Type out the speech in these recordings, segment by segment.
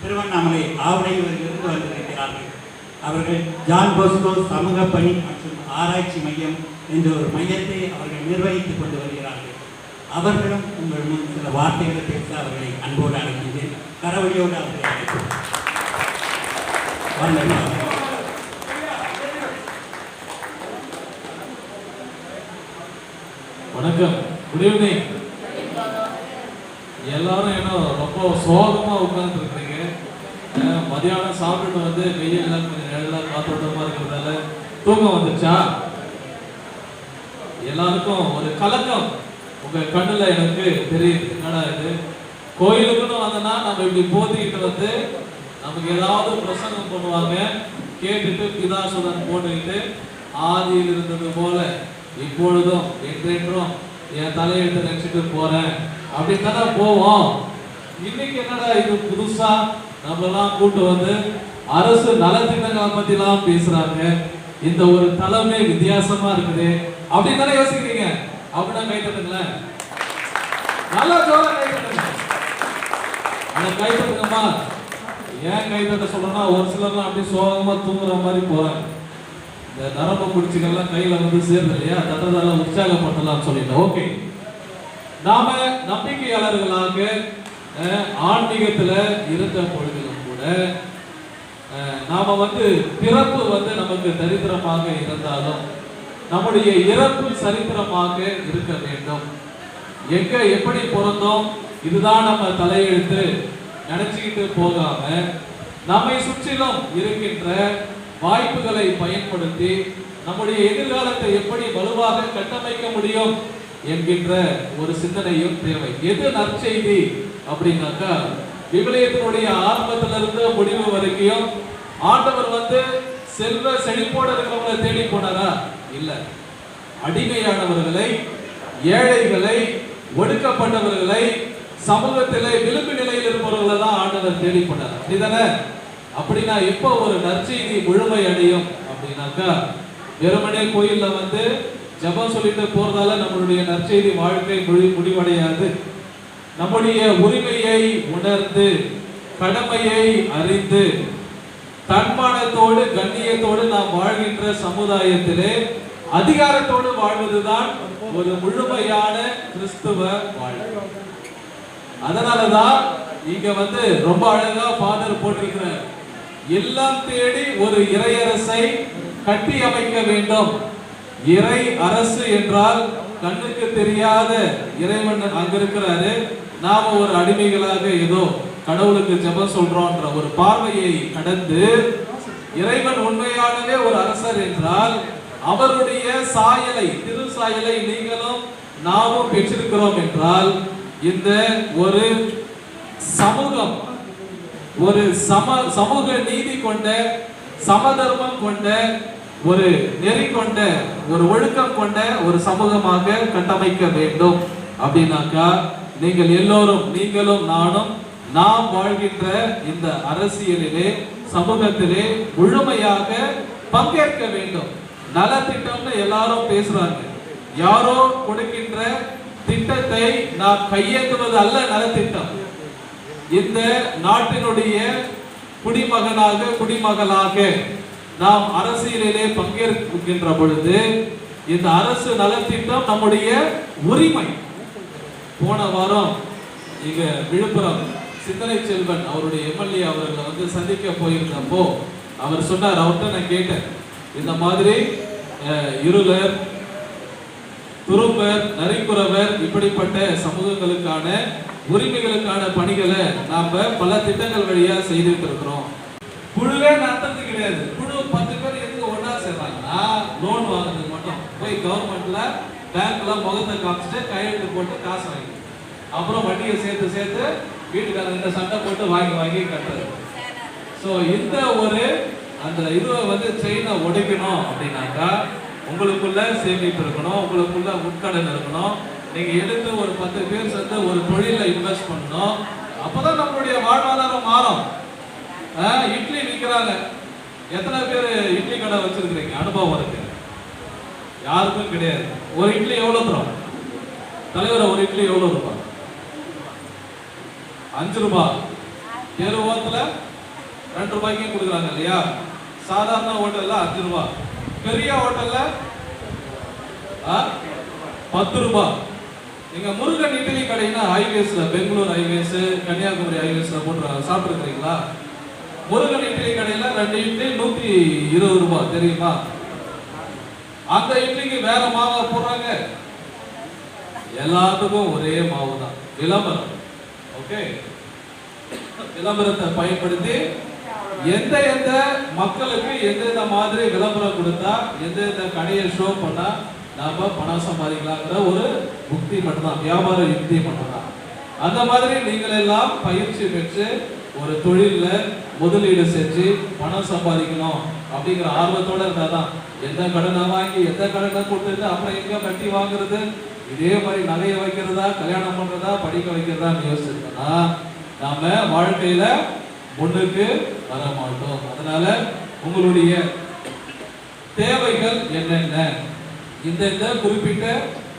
திருவண்ணாமலை ஆவடையிலிருந்து வந்திருக்கிறார்கள். அவர்கள் John Bosco சமூக பணி மற்றும் ஆராய்ச்சி மையம் என்ற ஒரு மையத்தை அவர்கள் நிர்வகித்துக் கொண்டு வருகிறார்கள். அவர்களும் உங்கள் முன் சில வார்த்தைகளை பேச அவர்களை அன்போடு அழைக்கின்றேன். கரவழியோடு அவர்களை அழைக்கிறேன் வணக்கம். குட் ஈவினிங் எல்லாரும் என்ன ரொம்ப சோகமா உட்கார்ந்து மதியானம் சாப்பிட்டுட்டு வந்து வெயில்லாம் கொஞ்சம் நிழலாக காத்தோட்டமாக இருக்கிறதால தூக்கம் வந்துச்சா எல்லாருக்கும் ஒரு கலக்கம். உங்க கண்ணுல எனக்கு தெரியுது. என்னடா இது? கோயிலுக்குன்னு வந்தனா நம்ம இப்படி போத்திக்கிட்டு வந்து நமக்கு ஏதாவது பிரசங்கம் பண்ணுவாங்க. கேட்டுட்டு பிதாசுடன் போட்டுக்கிட்டு ஆதியில் இருந்தது போல இப்பொழுதும் என்றென்றும் என் தலையெழுத்து நினைச்சிட்டு போறேன். அப்படின்னு தானே போவோம். இன்னைக்கு என்னடா இது புதுசா? நம்மலாம் கூட்டு வந்து அரசு நலத்திட்டங்களை எல்லாம் பேசுறாங்க. இந்த ஒரு தலைமை வித்தியாசமா இருக்குது. அப்படின்னு தானே யோசிக்கிறீங்க? அப்படின்னா கை தட்டுங்களேன். நல்லா ஜோரா கை தட்டுங்க. ஆனா கை தட்டுங்கம்மா. ஏன் கை தட்ட சொல்றேன்னா ஒரு சிலர்லாம் அப்படியே சோகமா தூங்குற மாதிரி போறாங்க. இந்த நரம்பு குடிச்சுக்கெல்லாம் கையில வந்து சேருது இல்லையா? தட்டதால உற்சாகப்படுத்தலாம் சொல்லிட்டு. ஓகே. நாம நம்பிக்கையாளர்களாக ஆன்மீகத்துல இருந்த பொழுது நாம வந்து பிறப்பு வந்து நமக்கு தரித்திரமாக இருந்தாலும் நம்முடைய இறப்பு சரித்திரமாக இருக்க வேண்டும். எங்க எப்படி பிறந்தோம் இதுதான் நம்ம தலையெழுத்து. நினைச்சுக்கிட்டு போகாம நம்மை சுற்றிலும் இருக்கின்ற வாய்ப்புகளை பயன்படுத்தி நம்முடைய எதிர்காலத்தை எப்படி வலுவாக கட்டமைக்க முடியும் என்கின்ற ஒரு சிந்தனையும் தேவை. எது நற்செய்தி? அப்படின்னாக்கா விவிலியத்தினுடைய ஆரம்பத்திலிருந்து முடிவு வரைக்கும் ஆண்டவர் வந்து செல்வ செழிப்போட இருக்கிறவங்களை தேடி போனாரா இல்ல. அடிமையானவர்களை ஏழைகளை ஒடுக்கப்பட்டவர்களை சமூகத்திலே விளிம்பு நிலையில் இருப்பவர்களை தான் ஆண்டவர் தேடி போனார் அப்படிதானே? அப்படின்னா எப்போ ஒரு நற்செய்தி முழுமை அடையும் அப்படின்னாக்கா வெறுமனே கோயில்ல வந்து ஜெபம் சொல்லிட்டு போறதால நம்மளுடைய நற்செய்தி வாழ்க்கை முழு முடிவடையாது. நம்முடைய உரிமையை உணர்ந்து கடமையை அறிந்து தன்மானத்தோடு கண்ணியத்தோடு நாம் வாழ்கின்ற சமுதாயத்திலே அதிகாரத்தோடு வாழ்வதுதான் ஒரு முழுமையான கிறிஸ்துவ வாழ்வு. அதனாலதான் இங்க வந்து ரொம்ப அழகா ஃபாதர் போட்டிருக்கிறார். எல்லாம் தேடி ஒரு இறையரசை கட்டி அமைக்க வேண்டும். இறை அரசு என்றால் கண்ணுக்கு தெரியாத இறைவன் அங்க இருக்கிறாரு நாம ஒரு அடிமைகளாக ஏதோ கடவுளுக்கு ஜெபம் சொல்றோம்ன்ற ஒரு பார்வையை கடந்து இறைவன் உண்மையானவே ஒரு அரசர் என்றால் அவருடைய சாயலை திரு சாயலை நீங்களும் நாமும் பெற்றிருக்கிறோம் என்றால் இந்த ஒரு சமூகம் ஒரு சம சமூக நீதி கொண்ட சமதர்மம் கொண்ட ஒரு நெறி கொண்ட ஒரு ஒழுக்கம் கொண்ட ஒரு சமூகமாக கட்டமைக்க வேண்டும். அப்படின்னாக்கா நீங்கள் எல்லோரும் நீங்களும் நானும் நாம் வாழ்கின்ற இந்த அரசியலிலே சமூகத்திலே முழுமையாக பங்கேற்க வேண்டும். நலத்திட்டம்னு எல்லாரும் பேசுறாங்க. யாரோ கொடுக்கின்ற திட்டத்தை நாம் கையேற்றுவது அல்ல நலத்திட்டம். இந்த நாட்டினுடைய குடிமகனாக குடிமகளாக நாம் அரசியலிலே பங்கேற்கின்ற பொழுது இந்த அரசு நலத்திட்டம் நம்முடைய உரிமை. போன வாரம் இங்க விழுப்புரம் சிந்தனை செல்வன் அவருடைய எம்எல்ஏ அவர்களை வந்து சந்திக்க போயிருந்தப்போ அவர் சொன்னார் அவர்கிட்ட நான் கேட்டேன். இந்த மாதிரி அஹ், இருளர் துரும்பர் நரிக்குறவர் இப்படிப்பட்ட சமூகங்களுக்கான உரிமைகளுக்கான பணிகளை நாம பல திட்டங்கள் வழியா செய்துட்டு இருக்கிறோம். குழுவே நடத்துறது கிடையாது. பத்து பேர் எதுக்கு ஒன்றா சேர்றாங்கன்னா லோன் வாங்குறதுக்கு மட்டும். போய் கவர்மெண்ட்ல பேங்க்ல முகத்தை காமிச்சிட்டு கையெழுத்து போட்டு காசு வாங்கி அப்புறம் வட்டியை சேர்த்து சேர்த்து வீட்டுக்காரங்க சண்டை போட்டு வாங்கி வாங்கி கட்டுறது. ஸோ இந்த ஒரு அந்த இதுவை வந்து செயினை உடைக்கணும் அப்படின்னாக்கா உங்களுக்குள்ள சேமிப்பு இருக்கணும் உங்களுக்குள்ள உட்கடன் இருக்கணும். நீங்க எடுத்து ஒரு பத்து பேர் சேர்ந்து ஒரு தொழில இன்வெஸ்ட் பண்ணணும். அப்பதான் நம்மளுடைய வாழ்வாதாரம் மாறும். இட்லி விற்கிறாங்க எத்தனை பேர் இட்லி கடை வச்சிருக்கிறீங்க? அனுபவம் இருக்கு. யாருக்கும் கிடையாது. ஒரு இட்லி எவ்வளவு தரும்? தலைவர் ஒரு இட்லி எவ்வளவு ரூபாய் அஞ்சு ரூபாய் ஏழு ஓரத்துல ரெண்டு ரூபாய்க்கு கொடுக்குறாங்க இல்லையா? சாதாரண ஹோட்டல்ல அஞ்சு ரூபாய் பெரிய ஹோட்டல்ல பத்து ரூபாய் நீங்க முருகன் இட்லி கடைன்னா ஹைவேஸ்ல பெங்களூர் ஹைவேஸ் கன்னியாகுமரி ஹைவேஸ்ல போட்டு சாப்பிட்டுருக்கீங்களா முருகன் இட்லி கடையில ரெண்டு இட்லி நூத்தி இருபது ரூபாய் தெரியுமா? அந்த இட்லிக்கு வேற மாவை போடுறாங்க. எல்லாத்துக்கும் ஒரே மாவு தான் விளம்பரம். ஓகே? விளம்பரத்தை பயன்படுத்தி எந்த எந்த மக்களுக்கு எந்தெந்த மாதிரி விளம்பரம் கொடுத்தா எந்தெந்த கடையை ஷோ பண்ணா நாம பணம் சம்பாதிக்கலாங்கிற ஒரு புக்தி மட்டும்தான். வியாபார யுக்தி மட்டும்தான். அந்த மாதிரி நீங்கள் எல்லாம் பயிற்சி பெற்று ஒரு தொழிலில் முதலீடு செஞ்சு பணம் சம்பாதிக்கணும் அப்படிங்கிற ஆர்வத்தோட இருந்தாதான். எந்த கடனை வாங்கி எந்த கடனை கொடுத்துட்டு அப்புறம் எங்கே கட்டி வாங்குறது? இதே மாதிரி நகையை வைக்கிறதா கல்யாணம் பண்ணுறதா படிக்க வைக்கிறதான்னு யோசிச்சிருக்கோம்னா நாம் வாழ்க்கையில் முன்னுக்கு வர மாட்டோம். அதனால உங்களுடைய தேவைகள் என்னென்ன? இந்த இந்த குறிப்பிட்ட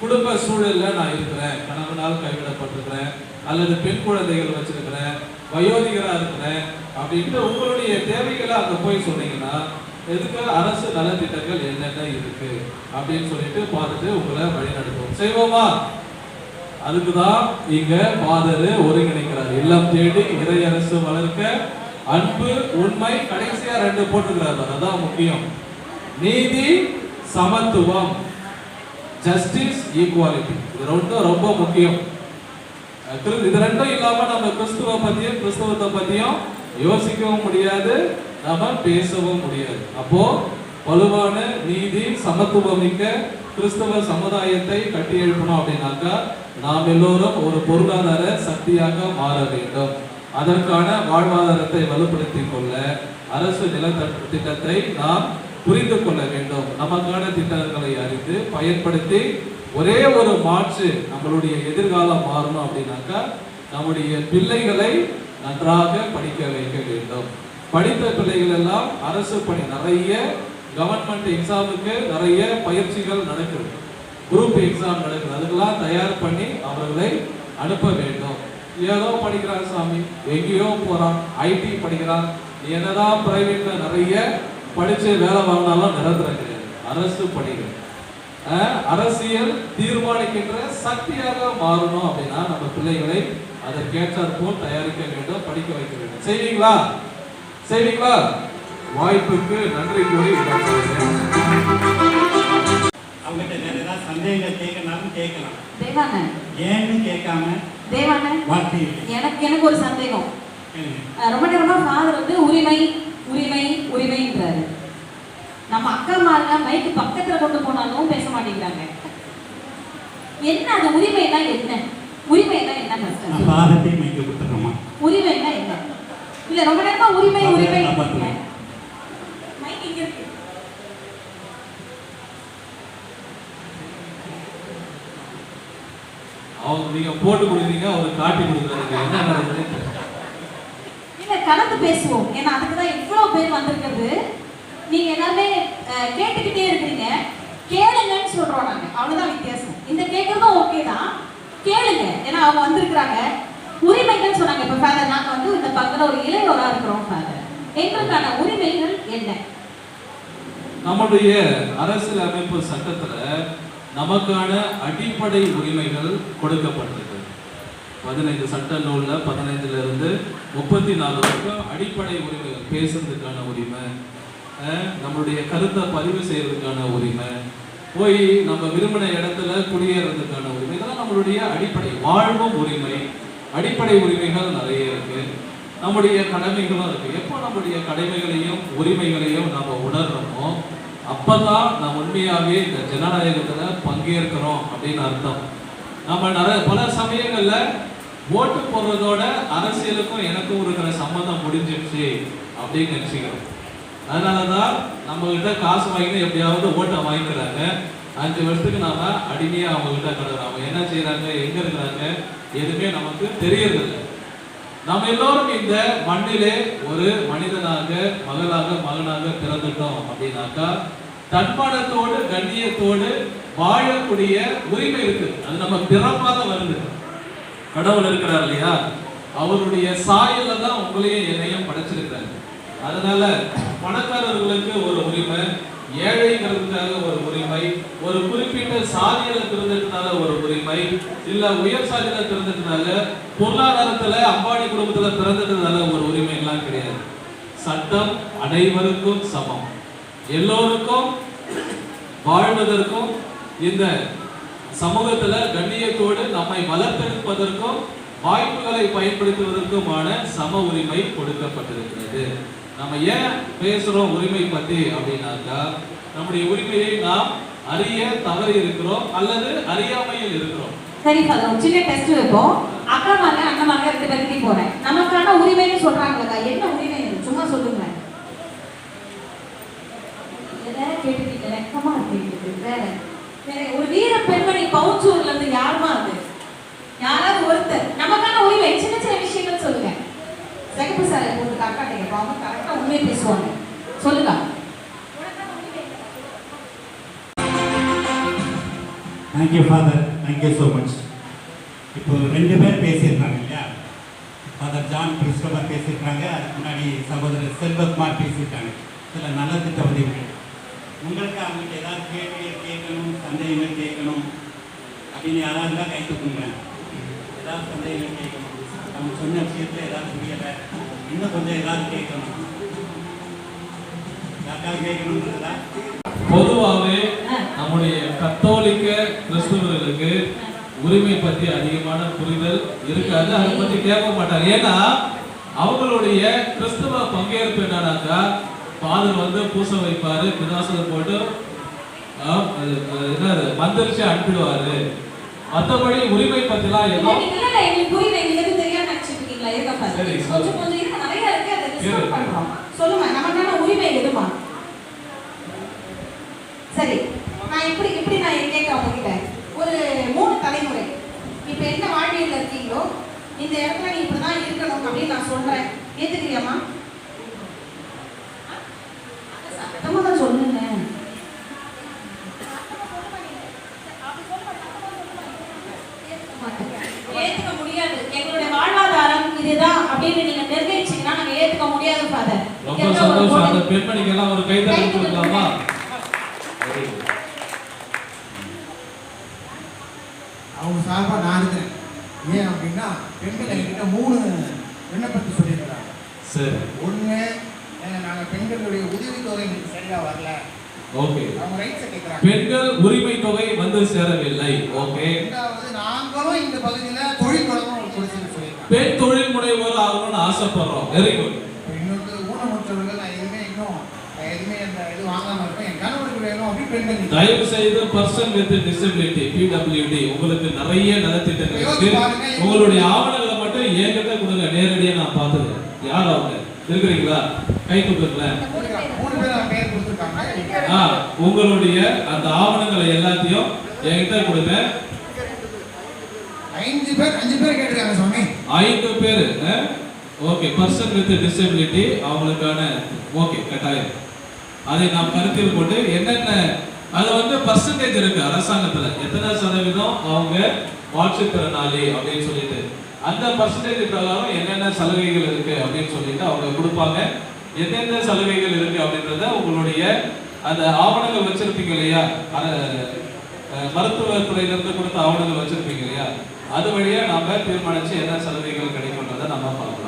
குடும்ப சூழலில் நான் இருக்கிறேன். கணவனால் கைவிடப்பட்டிருக்கிறேன். அல்லது பெண் குழந்தைகள் வச்சிருக்கிறேன். வயோதிகராக இருக்கிறேன் அப்படின்ட்டு உங்களுடைய தேவைகளை அங்கே போய் சொன்னீங்கன்னா எதுக்கு அரசு நலத்திட்டங்கள் என்னென்ன இருக்கு அப்படின்னு சொல்லிட்டு பார்த்துட்டு உங்களை வழிநடத்துவோம். செய்வோமா? அதுக்குதான் இங்க பாதர் ஒருங்கிணைக்கிறார். இல்லம் தேடி இறையரசு வளர்க்க அன்பு உண்மை கடைசியா ரெண்டு போட்டுக்கிறார் அதுதான் முக்கியம். நீதி சமத்துவம் ஜஸ்டிஸ் ஈக்குவாலிட்டி இது ரெண்டும் ரொம்ப முக்கியம். இது ரெண்டும் இல்லாம நம்ம கிறிஸ்துவ பத்தியும் கிறிஸ்துவத்தை பத்தியும் யோசிக்கவும் முடியாது நம்ம பேசவும் முடியாது. அப்போ வலுவான நீதி சமத்துவம் மிக்க கிறிஸ்தவ சமுதாயத்தை கட்டி எழுப்பணும் அப்படின்னாக்கா நாம் எல்லோரும் ஒரு பொருளாதார சக்தியாக மாற வேண்டும். அதற்கான வாழ்வாதாரத்தை வலுப்படுத்திக் கொள்ள அரசு நில திட்டத்தை நாம் புரிந்து கொள்ள வேண்டும். நமக்கான திட்டங்களை அறிந்து பயன்படுத்தி ஒரே ஒரு மாற்று நம்மளுடைய எதிர்காலம் மாறணும் அப்படின்னாக்கா நம்முடைய பிள்ளைகளை நன்றாக படிக்க வைக்க வேண்டும். படித்த பிள்ளைகள் எல்லாம் அரசு பணி நிறைய கவர்மெண்ட் எக்ஸாமுக்கு நிறைய பயிற்சிகள் நடக்குது குரூப் எக்ஸாம் நடக்குது. அதுக்கெல்லாம் தயார் பண்ணி அவர்களை அனுப்ப வேண்டும். ஏதோ படிக்கிறான் சாமி எங்கேயோ போறான் ஐடி படிக்கிறான். என்னதான் பிரைவேட்ல நிறைய படிச்சு வேலை வாங்கினாலும் நிரந்தரம் கிடையாது. அரசு பணிகள். அரசியல் தீர்மானிக்கின்ற சக்தியாக மாறணும் அப்படின்னா நம்ம பிள்ளைகளை அதற்கேற்றாற் போல் தயாரிக்க வேண்டும் படிக்க வைக்க வேண்டும். செய்வீங்களா? செய்வீங்களா? வாய்ப்புக்கு நன்றி கூறி. அவங்ககிட்ட ஏதாவது சந்தேகங்கள் கேட்கனாலும் கேட்கலாம். ஏன்னு கேட்காம. எனக்கு எனக்கு ஒரு சந்தேகம். ரொம்ப நேரமா ஃபாதர் வந்து உரிமை உரிமை உரிமைன்றாரு. நம்ம அக்கா மாருங்க மைக்கு பக்கத்துல கொண்டு போனாலும் பேச மாட்டேங்கிறாங்க என்ன அது? உரிமைனா என்ன? உரிமைனா என்ன கஷ்டம் பாதத்தை மைக்க கொடுத்துருக்கோமா உரிமைனா என்ன? இல்ல ரொம்ப நேரமா உரிமை உரிமை. மைக் இங்க இருக்கு. அவங்க நீங்க போட்டு கொடுக்குறீங்க அவர் காட்டி கொடுக்குறாங்க என்ன தெரியல. இல்ல கலந்து பேசுவோம். ஏன்னா அதுக்கு தான் இவ்வளவு பேர் வந்திருக்கிறது. நீங்க எல்லாமே அஹ், கேட்டுக்கிட்டே இருக்கிறீங்க. கேளுங்கன்னு சொல்றோம் நாங்க. அவ்வளவுதான் வித்தியாசம். இந்த கேட்கறதும் ஓகே தான். கேளுங்க. ஏன்னா அவங்க வந்திருக்கிறாங்க. உரிமைகள் சொன்னாங்க. இப்ப ஃபாதர் நாங்க வந்து இந்த பக்கத்துல ஒரு இளையோரா இருக்கிறோம் ஃபாதர் எங்களுக்கான உரிமைகள் என்ன? நம்முடைய அரசியல் அமைப்பு சட்டத்துல நமக்கான அடிப்படை உரிமைகள் கொடுக்கப்பட்டிருக்கு. பதினைந்து சட்ட நூலில் பதினைந்துல இருந்து முப்பத்தி நாலு வரைக்கும் அடிப்படை உரிமைகள் பேசுறதுக்கான உரிமை நம்மளுடைய கருத்தை பதிவு செய்யறதுக்கான உரிமை போய் நம்ம விரும்பின இடத்துல குடியேறதுக்கான உரிமை. இதெல்லாம் நம்மளுடைய அடிப்படை வாழ்வும் உரிமை. அடிப்படை உரிமைகள் நிறைய இருக்கு. நம்முடைய கடமைகளும் இருக்கு. எப்போ நம்முடைய கடமைகளையும் உரிமைகளையும் நம்ம உணர்றோமோ அப்பதான் நாம் உண்மையாகவே இந்த ஜனநாயகத்துல பங்கேற்கிறோம் அப்படின்னு அர்த்தம். நம்ம நிறைய பல சமயங்கள்ல ஓட்டு போடுறதோட அரசியலுக்கும் எனக்கும் இருக்கிற சம்மந்தம் முடிஞ்சிடுச்சு அப்படின்னு நினைச்சுக்கிறோம். அதனாலதான் தான் நம்மகிட்ட காசு வாங்கினா எப்படியாவது ஓட்டை வாங்கிக்கிறாங்க. அஞ்சு வருஷத்துக்கு நாம அடிமையா அவங்ககிட்ட கிடக்குறாங்க அவங்க என்ன செய்யறாங்க எங்க இருக்கிறாங்க எதுவுமே நமக்கு தெரியறதில்லை. நாம் எல்லோரும் இந்த மண்ணிலே ஒரு மனிதனாக மகளாக மகனாக பிறந்துட்டோம் அப்படின்னாக்கா தன்மானத்தோடு கண்ணியத்தோடு வாழக்கூடிய உரிமை இருக்கு. அது நம்ம பிறப்பாக வருது. கடவுள் இருக்கிறார் இல்லையா? அவருடைய சாயல்ல தான் உங்களையும் என்னையும் படைச்சிருக்கிறாரு. அதனால பணக்காரர்களுக்கு ஒரு உரிமை ஏழைகளுக்காக ஒரு உரிமை ஒரு குறிப்பிட்ட சாதியில பிறந்ததுனால ஒரு உரிமை இல்ல உயர் சாதியில பிறந்ததுனால பொருளாதாரத்துல அம்பானி குடும்பத்துல பிறந்ததுனால ஒரு உரிமை எல்லாம் கிடையாது. சட்டம் அனைவருக்கும் சமம். எல்லோருக்கும் வாழ்வதற்கும் இந்த சமூகத்துல கண்ணியத்தோடு நம்மை வளர்த்தெடுப்பதற்கும் வாய்ப்புகளை பயன்படுத்துவதற்குமான சம உரிமை கொடுக்கப்பட்டிருக்கிறது. நம்ம ஏன் பேசுறோம் உரிமை பத்தி அப்படின்னாக்கா நம்முடைய உரிமையை நாம் அறிய தவறி இருக்கிறோம் அல்லது அறியாமையில் இருக்கிறோம். சரி ஃபாதர் சின்ன டெஸ்ட் வைப்போம். அக்கா வாங்க அண்ணன் வாங்க ரெண்டு பேருக்கு போறேன். நமக்கான உரிமைன்னு சொல்றாங்களா என்ன உரிமை சும்மா சொல்லுங்க. எதை கேட்டுக்கிட்ட வெக்கமா இருக்கு? வேற. ஒரு வீர பெண்மணி பவுச்சூர்ல இருந்து யாருமா அது? யாராவது ஒருத்தர். நமக்கான thank you father thank you so much இப்போ ரெண்டு பேர் பேசியிருக்காங்க இல்லையா? ஃபாதர் ஜான் கிறிஸ்டோபர் பேசியிருக்காங்க. அதுக்கு முன்னாடி சகோதரர் செல்வகுமார் பேசியிருக்காங்க. சில நல்ல திட்ட உதவிகள் உங்களுக்கு அவங்ககிட்ட ஏதாவது கேள்விகள் கேட்கணும் சந்தேகங்கள் கேட்கணும் அப்படின்னு யாராவது இருந்தால் கை தூக்குங்க. ஏதாவது சந்தேகங்கள் கேட்கணும். அவங்க சொன்ன விஷயத்தில் ஏதாவது புரியலை. இன்னும் கொஞ்சம் ஏதாவது கேட்கணும். யாருக்காவது கேட்கணுன்றதா பொதுவாகவே நம்முடைய கத்தோலிக்க கிறிஸ்துவர்களுக்கு உரிமை பத்தி அதிகமான புரிதல் இருக்காது அதை பத்தி கேட்க மாட்டாங்க. ஏன்னா அவங்களுடைய கிறிஸ்துவ பங்கேற்பு என்னன்னாக்கா ஃபாதர் வந்து பூச வைப்பாரு பிதாசம் போட்டு என்னது மந்திரிச்சு அனுப்பிடுவாரு. மற்றபடி உரிமை பத்திலாம் பாருங்க. சரி, நான் இப்படி இப்படி நான் கேட்கிறேன் உங்ககிட்ட ஒரு மூணு தலைமுறை. இப்ப என்ன வாழ்வியல்ல இருக்கீங்களோ இந்த இடத்துல நீ இப்படிதான் இருக்கணும் அப்படின்னு நான் சொல்றேன். ஏத்துக்கிறியாமா சத்தமா தான் சொல்லுங்க. ஏத்துக்க முடியாது. எங்களுடைய வாழ்வாதாரம் இதுதான் அப்படின்னு நீங்க நிர்ணயிச்சீங்கன்னா நாங்க ஏத்துக்க முடியாது ஃபாதர் ரொம்ப சந்தோஷம். அந்த பெண்மணிக்கெல்லாம் ஒரு கைத்தறி கொடுக்கலாமா? சார்பாக நான் இருக்கிறேன். ஏன் அப்படின்னா பெண்கள் என்கிட்ட மூணு விண்ணப்பத்தை சொல்லியிருக்கிறாங்க. சரி. ஒன்று நாங்கள் பெண்களுடைய உதவித்தொகை எங்களுக்கு சரியாக வரல. ஓகே. அவங்க ரைட்ஸை கேட்குறாங்க பெண்கள் உரிமை தொகை வந்து சேரவில்லை. ஓகே. ரெண்டாவது நாங்களும் இந்த பகுதியில் தொழில் தொடங்க கொடுத்துன்னு சொல்லியிருக்காங்க பெண் தொழில் முனைவோர் ஆகணும்னு ஆசைப்படுறோம். வெரி குட் இப்போ இன்னொரு ஊனமுற்றவர்கள் நான் எதுவுமே இன்னும் நான் எதுவுமே அந்த இது வாங்காமல் இருக்கேன் என் கணவருக்கு வேணும் அப்படி பெண்கள் தயவு செய்து பர்சன் வித் டிசபிலிட்டி பிடபிள்யூடி உங்களுக்கு நிறைய நலத்திட்டங்கள் இருக்கு. உங்களுடைய ஆவணங்களை மட்டும் என்கிட்ட கொடுங்க நேரடியா நான் பார்த்தது யார் அவங்க? இருக்கிறீங்களா? கை ஆ உங்களுடைய அந்த ஆவணங்களை எல்லாத்தையும் என்கிட்ட கொடுங்க. ஐந்து பேர் அஞ்சு பேர் கேட்டிருக்காங்க சுவாமி. ஐந்து பேர் ஓகே பர்சன் வித் டிசபிலிட்டி அவங்களுக்கான ஓகே கட்டாயம். அதை நாம் கருத்தில் கொண்டு என்னென்ன அது வந்து பர்சன்டேஜ் இருக்கு அரசாங்கத்துல. எத்தனை சதவீதம் அவங்க மாற்றுத்திறனாளி அப்படின்னு சொல்லிட்டு. அந்த பர்சன்டேஜ் பிரகாரம் என்னென்ன சலுகைகள் இருக்கு அப்படின்னு சொல்லிட்டு அவங்க கொடுப்பாங்க. எந்தெந்த சலுகைகள் இருக்கு அப்படின்றத உங்களுடைய அந்த ஆவணங்கள் வச்சிருப்பீங்க இல்லையா? அர- அஹ் இருந்து கொடுத்த ஆவணங்கள் வச்சிருப்பீங்க இல்லையா? அது வழியா நாம தீர்மானிச்சு என்ன சலுகைகள் கிடைக்கும்ன்றதை நம்ம பார்க்கலாம்